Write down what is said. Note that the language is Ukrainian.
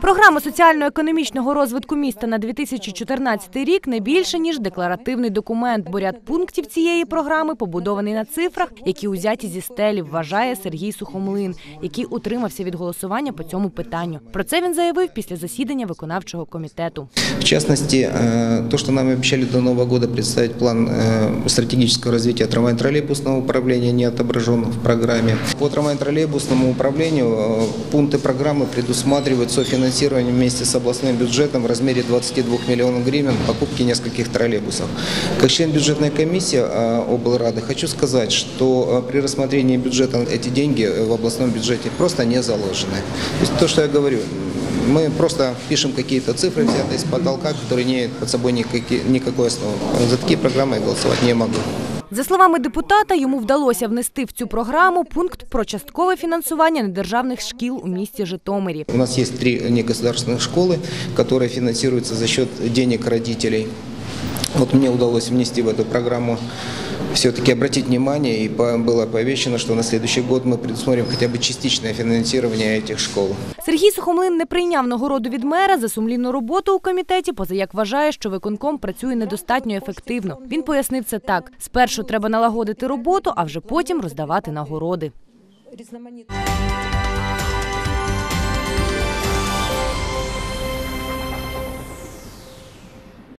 Програма соціально-економічного розвитку міста на 2014 рік не більше ніж декларативний документ, бо ряд пунктів цієї програми побудований на цифрах, які узяті зі стелі, вважає Сергій Сухомлин, який утримався від голосування по цьому питанню. Про це він заявив після засідання виконавчого комітету. В частности, э, то, что нам обещали до Нового года представить план э, стратегического развития трамвайно-троллейбусного управления, не отображен в программе. По трамвайно-троллейбусному управлению э, пункты программы предусматривают софинансирование вместе с областным бюджетом в размере 22 миллионов гривен покупки нескольких троллейбусов. Как член бюджетной комиссии э, облрады хочу сказать, что э, при рассмотрении бюджета эти деньги э, в областном бюджете просто не заложены. То есть то, что я говорю, мы просто пишем какие-то цифры, взятые с потолка, которые не имеют под собой никакие, никакой основы. За такие программы я голосовать не могу. За словами депутата, йому вдалося внести в цю програму пункт про часткове фінансування недержавних шкіл у місті Житомирі. У нас есть три негосударственных школы, которые финансируются за счет денег родителей. Вот мне удалось внести в эту программу все-таки обратить внимание, и по- было повещено, что на следующий год мы предусмотрим хотя бы частичное финансирование этих школ. Сергій Сухомлин не прийняв нагороду від мера за сумлінну роботу у комітеті, позаяк вважає, що виконком працює недостатньо ефективно. Він пояснив це так: спершу треба налагодити роботу, а вже потім роздавати нагороди. різноманітні.